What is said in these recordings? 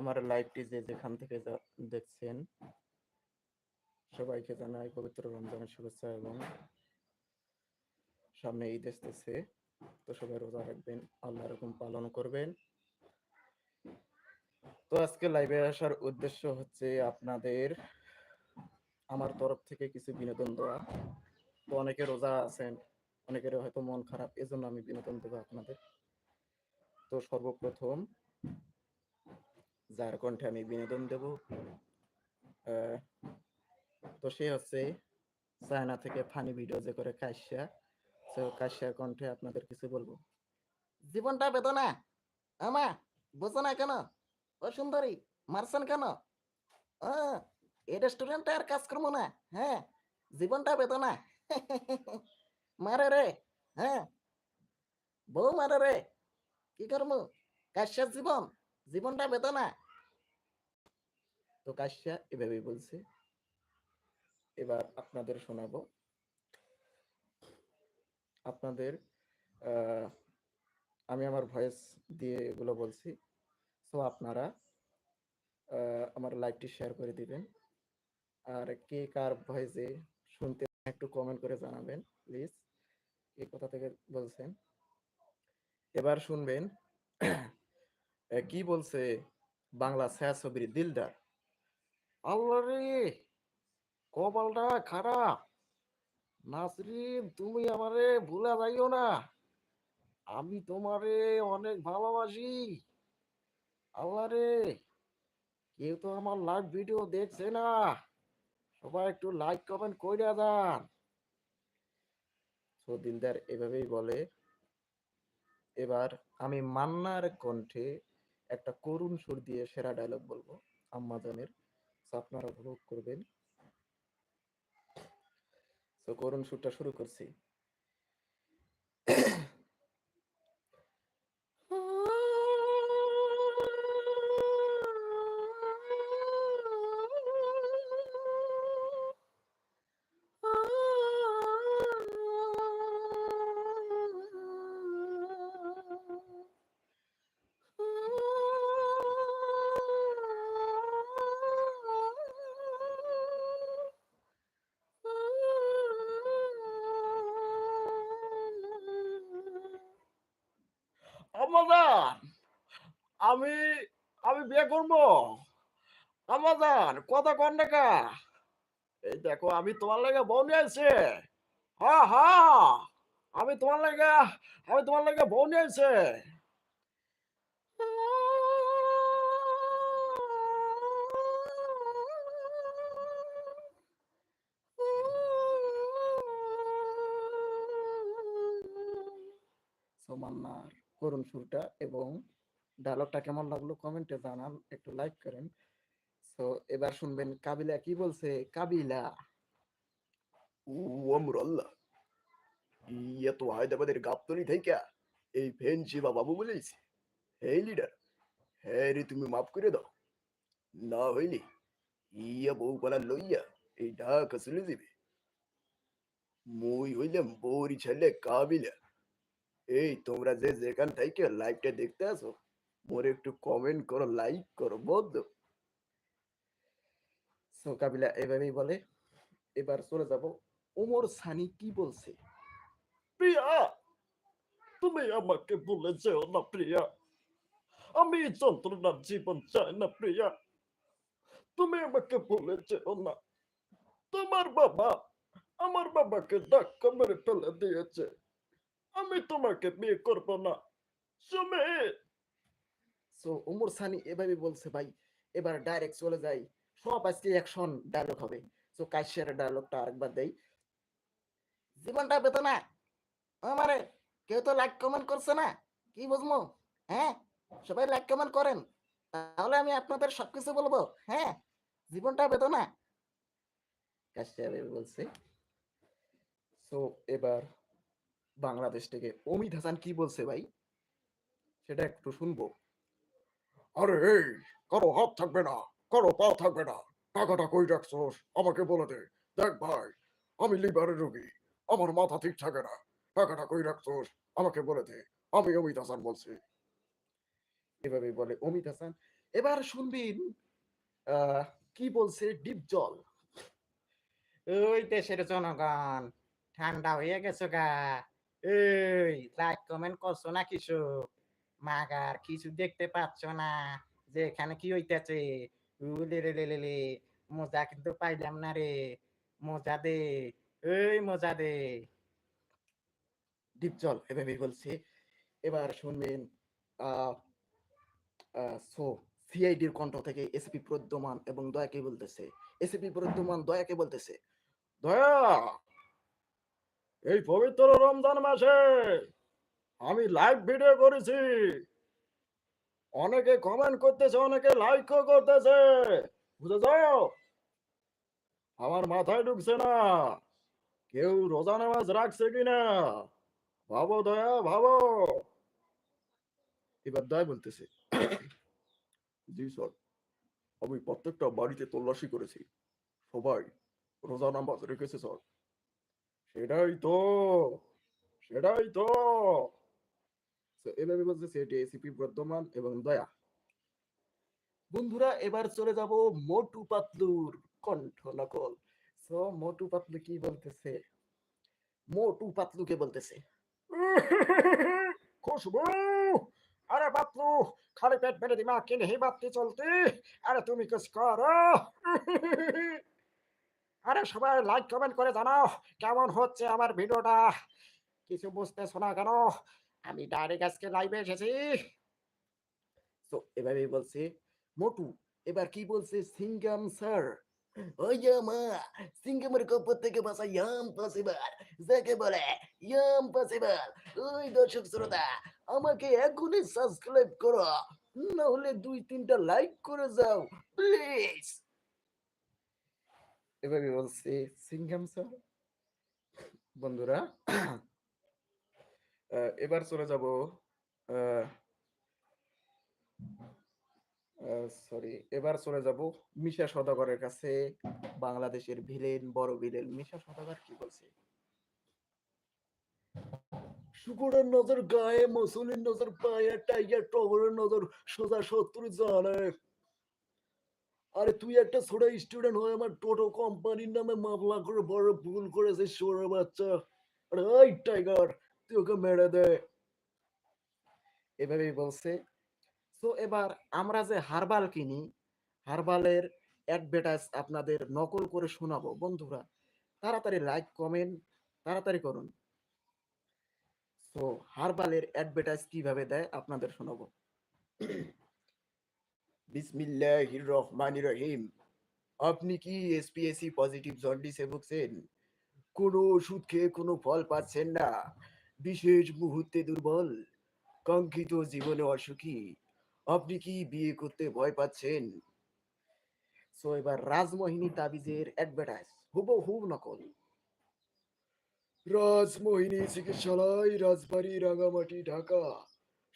আমার লাইভটি যে যেখান থেকে দেখছেন, সবাইকে জানাই পবিত্র রমজানের শুভেচ্ছা এবং সামনে ঈদ আসতেছে। তো সবাই রোজা রাখবেন, আল্লাহ এরকম পালন করবেন। তো আজকে লাইভে আসার উদ্দেশ্য হচ্ছে আপনাদের আমার তরফ থেকে কিছু বিনোদন দেওয়া। তো অনেকে রোজা আছেন, অনেকের হয়তো মন খারাপ, এজন্য আমি বিনোদন দেবো আপনাদের। তো সর্বপ্রথম যার কণ্ঠে আমি বিনোদন দেব। তো সে হচ্ছে চায়না থেকে ফানি ভিডিও যে করে কাশ্যা। তো কাশ্যা কণ্ঠে আপনাদের কিছু বলব। জীবনটা বেদনা। আমা, বোঝো না কেন? ও সুন্দরী, মারছেন কেন? এই রেস্টুরেন্টে আর কাজ করব না হ্যাঁ? জীবনটা বেদনা। মারে রে হ্যাঁ? বউ মারে রে, কি করব? কাশ্যা জীবন। জীবনটা বেদনা। তো কাশ্যা এভাবেই বলছে। এবার আপনাদের শোনাবো। আপনাদের আমি আমার ভয়েস দিয়ে এগুলো বলছি। সো আপনারা আমার লাইভটি শেয়ার করে দিবেন। আর কে কার ভয়েসে শুনতে একটু কমেন্ট করে জানাবেন প্লিজ কে কোথা থেকে বলছেন? এবার শুনবেন কি বলছে বাংলা ছায়া ছবির দিলদার। আল্লাহ রে কপালটা খারাপ। নাসরিন তুমি আমারে ভুলা যাইও না। আমি তোমারে অনেক ভালোবাসি। আল্লাহ রে কেউ তো আমার লাইভ ভিডিও দেখছে না। সবাই একটু লাইক কমেন্ট কইরা যান। তো দিলদার এভাবেই বলে এবার আমি মান্নার কণ্ঠে একটা করুণ সুর দিয়ে সেরা ডায়লগ বলব আম্মাজানের তো আপনারা উপভোগ করবেন। তো করুণ সুরটা শুরু করছি। আমি আমি বিয়ে করব? আমাজান কথা কন টাকা এই দেখো, আমি তোমার লাগে বউ নিয়ে আসছে হ্যাঁ হ্যাঁ আমি তোমার লাগে, আমি তোমার লাগে বউ নিয়ে আসছে করুণ সুরটা এবং ডায়লগটা কেমন লাগল কমেন্টে জানান, একটু লাইক করেন। তো এবার শুনবেন কাবিলা কি বলছে? কাবিলা। ও আমর আল্লাহ। ইয়া তো হায়দ্রাবাদের গাবতলি থেকে। এই ফেন্সি বা বাবু বলেছে। হে লিডার হ্যাঁ রে তুমি মাফ করে দাও। না হইলে ইয়া বউ পালা লইয়া এই ঢাকা চলে যাবে। মুই হইলাম বৌরি ছেলে কাবিলা। এই তোমরা যে যেখান থেকে লাইভটা দেখতে আসো মোর একটু কমেন্ট করো লাইক করো বদ্ধ সো কাবিলা এভাবেই বলে, এবার চলে যাব। ওমর সানি কি বলছে? প্রিয়া, তুমি আমাকে ভুলে যেও না, প্রিয়া। আমি যন্ত্রণার জীবন চাই না, প্রিয়া। তুমি আমাকে ভুলে যেও না। তোমার বাবা আমার বাবাকে ধাক্কা মেরে ফেলে দিয়েছে। আমি তোমাকে বিয়ে করব না। সুমিত সো ওমর সানি এভাবে বলছে, ভাই, এবার ডাইরেক্ট চলে যাই। সব আজকে অ্যাকশন ডায়লগ হবে। সো কাশ্যের ডায়লগটা আরেকবার দেই। জীবনটা বেতনা আমারে কেউ তো লাইক কমেন্ট করছে না। কি বুঝব হ্যাঁ? সবাই লাইক কমেন্ট করেন। তাহলে আমি আপনাদের সবকিছু বলব। হ্যাঁ? জীবনটা বেদনা। কাশ্যা এভাবে বলছে। সো এবার বাংলাদেশ থেকে অমিত হাসান কি বলছে ভাই? সেটা একটু শুনব। আরে এই, কারও হাত থাকবে না, কারও পা থাকবে না। টাকাটা কই রাখছোস? আমাকে বলে দে। দেখ ভাই, আমি লিভারের রোগী, আমার মাথা ঠিক থাকে না। টাকাটা কই রাখছোস? আমাকে বলে দে। আমি অমিত হাসান বলছি। এভাবে বলে অমিত হাসান। এবার শুনবেন কি বলছে ডিপ জল? ওই দেশের জনগণ, ঠান্ডা হয়ে গেছে গা। এই লাইক কমেন্ট করছ না কিছু মাগার কিছু দেখতে পাচ্ছ না। যে এখানে কি হইতেছে? মজা কিন্তু পাইলাম না রে। মজা দে, এই মজা দে। ডিপ জল এভাবে বলছে। এবার শুনবেন সো, সিআইডির কণ্ঠ থেকে এসপি প্রদ্যমান এবং দয়াকে বলতেছে। এসপি প্রদ্যমান দয়াকে বলতেছে? দয়া! এই পবিত্র রমজান মাসে আমি লাইভ ভিডিও করেছি। অনেকে কমেন্ট করতেছে, অনেকে লাইকও করতেছে। বুঝেছ আমার মাথায় ঢুকছে না। কেউ রোজা নামাজ রাখছে কিনা? ভাবো দয়া, ভাবো। এবার দয়া বলতেছে। জি স্যার আমি প্রত্যেকটা বাড়িতে তল্লাশি করেছি। সবাই রোজা নামাজ রেখেছে স্যার সেটাই তো সেটাই তো। তো এভাবে বলতেছি এটি এসিপি বর্তমান এবং দয়া। বন্ধুরা, এবার চলে যাব মোটু পাতলুর কণ্ঠ নকল সো মোটু পাতলু কি বলতেছে? মোটু পাতলুকে বলতেছে? খুশবু! আরে পাতলু, খালি পেট পেটে দিমা, কিনে হে বাপটি চলতে? আরে তুমি কিছু করো? আরে সবাই লাইক কমেন্ট করে জানাও, কেমন হচ্ছে আমার ভিডিওটা? কিছু বুঝতেছো না কেন? আমি ডাইরেক্ট আজকে লাইভে এসেছি। তো এভাবেই বলছে, মোটু, এবার কি বলছে সিঙ্গাম স্যার? আমাকে সাবস্ক্রাইব করো না হলে দুই তিনটা লাইক করে যাও প্লিজ বলছে, সিঙ্গাম স্যার, বন্ধুরা এবার চলে যাব সরি এবার চলে যাব মিশা সদাগরের কাছে, বাংলাদেশের ভিলেন, বড় ভিলেন, মিশা সদাগর কি বলছে? শুকুরের নজর গায়ে, মসুলের নজর পায়ে, টাইগার টগরের নজর সোজা শত্রু জানে আরে তুই একটা ছোট স্টুডেন্ট হয়ে আমার টোটো কোম্পানির নামে মামলা করে বড় ভুল করেছিস সোরের বাচ্চা। ওই টাইগার তুই ওকে মেরে এভাবেই বলছে। তো এবার আমরা যে হারবাল কিনি, হারবালের অ্যাডভার্টাইজ আপনাদের নকল করে শোনাবো। বন্ধুরা, তাড়াতাড়ি লাইক কমেন্ট তাড়াতাড়ি করুন। তো হারবালের অ্যাডভার্টাইজ কীভাবে দেয় আপনাদের শোনাবো। বিসমিল্লাহির রহমানির রহিম। আপনি কি এসপিএসসি পজিটিভ জন্ডিসে ভুগছেন কোনো ওষুধ খেয়ে কোনো ফল পাচ্ছেন না? বিশেষ মুহূর্তে দুর্বল, কাঙ্ক্ষিত জীবনে অসুখী। আপনি কি বিয়ে করতে ভয় পাচ্ছেন? সো এবার রাজমোহিনী তাবিজের অ্যাডভার্টাইজ হুবহু নকল। রাজমোহিনী চিকিৎসালয়, রাজবাড়ি, রাঙামাটি, ঢাকা।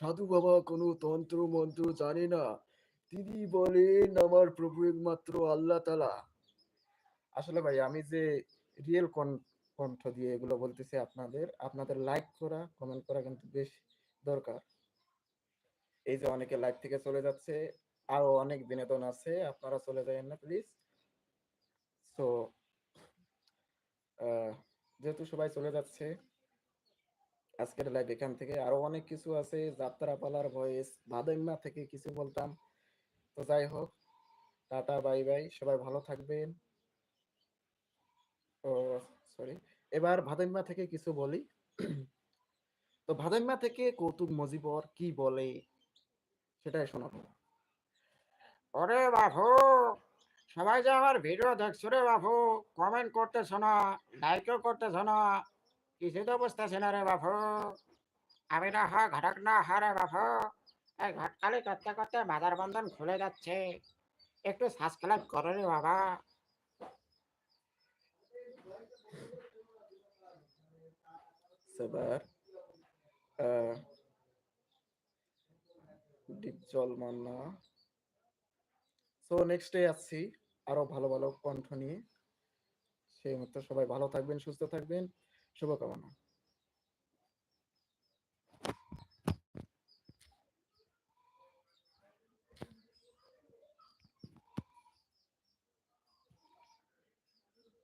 সাধু বাবা কোনো তন্ত্র মন্ত্র জানে না। তিনি বলেন, আমার প্রভু একমাত্র আল্লাহ তালা আসলে ভাই, আমি যে রিয়েল কণ্ঠ দিয়ে এগুলো বলতেছি আপনাদের। আপনাদের লাইক করা কমেন্ট করা কিন্তু বেশ দরকার। এই যে অনেকে লাইভ থেকে চলে যাচ্ছে, আরও অনেক বিনোদন আছে, আপনারা চলে যাবেন না প্লিজ সো যেহেতু সবাই চলে যাচ্ছে, আজকের লাইভ এখান থেকে আরও অনেক কিছু আছে, যাত্রাপালার ভয়েস ভাদইম্মা থেকে কিছু বলতাম। তো যাই হোক, টাটা বাই বাই সবাই ভালো থাকবেন। ও সরি এবার ভাদইম্মা থেকে কিছু বলি। তো ভাদইম্মা থেকে কৌতুক মজিবর কি বলে সেটাই শোনাবো। ওরে বাবু, সবাই যে আমার ভিডিও দেখছ রে বাবু কমেন্ট করতেছ না লাইকও করতেছ না কিছু তো বুঝতেছে না রে বাবু। আমি না হা ঘটক না হা রে বাবু, এই ঘটকালি করতে করতে বাজার বন্ধন খুলে যাচ্ছে। একটু সাবস্ক্রাইব করো রে বাবা। সেবার Dipjol Manna so next day আসছি, আরও ভালো ভালো কণ্ঠ নিয়ে। সেই মতো সবাই ভালো থাকবেন, সুস্থ থাকবেন। শুভকামনা।